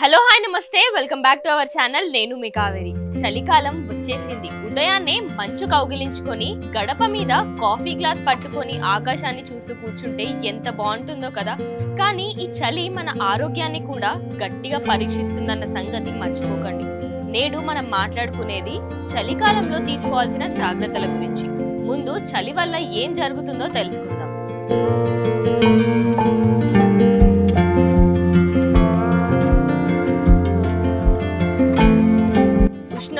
Hello hi నమస్తే welcome back to our channel. నేను మీ కావేరి. చలికాలం వచ్చేసింది. ఉదయాన్నే మంచు కౌగిలించుకొని గడప మీద కాఫీ గ్లాస్ పట్టుకొని ఆకాశాన్ని చూస్తూ కూర్చుంటే ఎంత బాగుంటుందో కదా. కానీ ఈ చలి మన ఆరోగ్యాన్ని కూడా గట్టిగా పరీక్షిస్తుందన్న సంగతి మర్చిపోకండి. నేడు మనం మాట్లాడుకునేది చలికాలంలో తీసుకోవాల్సిన జాగ్రత్తల గురించి. ముందు చలి వల్ల ఏం జరుగుతుందో తెలుసుకుందాం.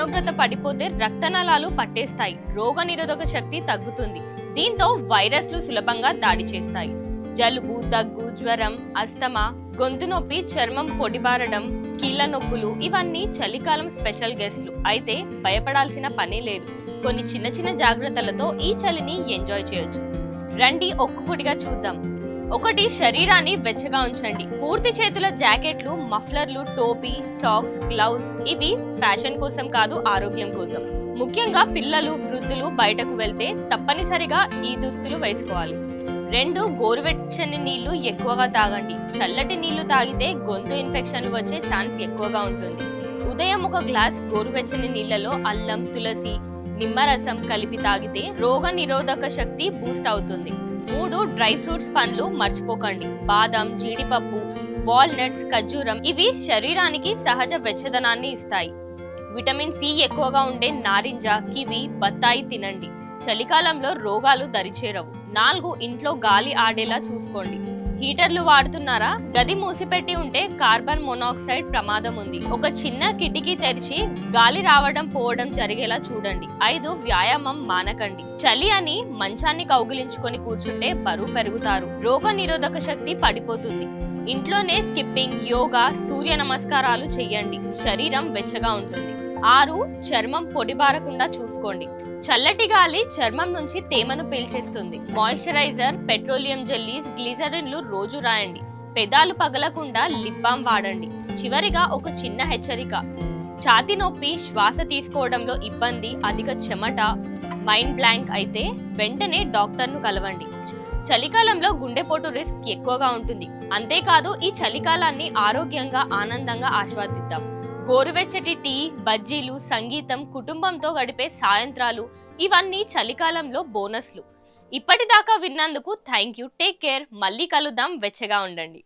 ఉష్ణోగ్రత పడిపోతే రక్తనాళాలు పట్టేస్తాయి. రోగ నిరోధక శక్తి తగ్గుతుంది. దీంతో వైరస్లు సులభంగా దాడి చేస్తాయి. జలుబు దగ్గు జ్వరం అస్తమా గొంతు నొప్పి చర్మం పొడిబారడం కీళ్ళ నొప్పులు ఇవన్నీ చలికాలం స్పెషల్ గెస్ట్లు. అయితే భయపడాల్సిన పనే లేదు. కొన్ని చిన్న చిన్న జాగ్రత్తలతో ఈ చలిని ఎంజాయ్ చేయొచ్చు. రండి ఒక్కొక్కటిగా చూద్దాం. ఒకటి శరీరాన్ని వెచ్చగా ఉంచండి. పూర్తి చేతుల జాకెట్లు మఫ్లర్లు టోపీ సాక్స్ గ్లౌస్ ఇవి ఫ్యాషన్ కోసం కాదు ఆరోగ్యం కోసం. ముఖ్యంగా పిల్లలు వృద్ధులు బయటకు వెళ్తే తప్పనిసరిగా ఈ దుస్తులు వేసుకోవాలి. రెండు గోరువెచ్చని నీళ్ళు ఎక్కువగా తాగండి. చల్లటి నీళ్ళు తాగితే గొంతు ఇన్ఫెక్షన్లు వచ్చే ఛాన్స్ ఎక్కువగా ఉంటుంది. ఉదయం ఒక గ్లాస్ గోరువెచ్చని నీళ్ళలో అల్లం తులసి నిమ్మరసం కలిపి తాగితే రోగ నిరోధక శక్తి బూస్ట్ అవుతుంది. మూడు డ్రై ఫ్రూట్స్ పండ్లు మర్చిపోకండి. బాదం జీడిపప్పు వాల్నట్స్ ఖర్జూరం ఇవి శరీరానికి సహజ వెచ్చదనాన్ని ఇస్తాయి. విటమిన్ సి ఎక్కువగా ఉండే నారింజ కివి బత్తాయి తినండి. చలికాలంలో రోగాలు దరిచేరవు. నాలుగు ఇంట్లో గాలి ఆడేలా చూసుకోండి. హీటర్లు వాడుతున్నారా? గది మూసిపెట్టి ఉంటే కార్బన్ మోనాక్సైడ్ ప్రమాదం ఉంది. ఒక చిన్న కిటికీ తెరిచి గాలి రావడం పోవడం జరిగేలా చూడండి. ఐదు వ్యాయామం మానకండి. చలి అని మంచాన్ని కౌగిలించుకొని కూర్చుంటే బరువు పెరుగుతారు. రోగ నిరోధక శక్తి పడిపోతుంది. ఇంట్లోనే స్కిప్పింగ్ యోగా సూర్య నమస్కారాలు చేయండి. శరీరం వెచ్చగా ఉంటుంది. ఆరు చర్మం పొడిబారకుండా చూసుకోండి. చల్లటి గాలి చర్మం నుంచి తేమను పీల్చేస్తుంది. మాయిశ్చరైజర్ పెట్రోలియం జెల్లీస్ గ్లిజరిన్లు రోజు రాయండి. పెదాలు పగలకుండా లిప్ బామ్ వాడండి. చివరిగా ఒక చిన్న హెచ్చరిక. ఛాతి నొప్పి శ్వాస తీసుకోవడంలో ఇబ్బంది అధిక చెమట మైండ్ బ్లాంక్ అయితే వెంటనే డాక్టర్ను కలవండి. చలికాలంలో గుండెపోటు రిస్క్ ఎక్కువగా ఉంటుంది. అంతేకాదు ఈ చలికాలాన్ని ఆరోగ్యంగా ఆనందంగా ఆస్వాదిద్దాం. గోరువెచ్చటి టీ బజ్జీలు సంగీతం కుటుంబంతో గడిపే సాయంత్రాలు ఇవన్నీ చలికాలంలో బోనస్లు. ఇప్పటిదాకా విన్నందుకు థ్యాంక్ యూ టేక్ కేర్. మళ్ళీ కలుద్దాం. వెచ్చగా ఉండండి.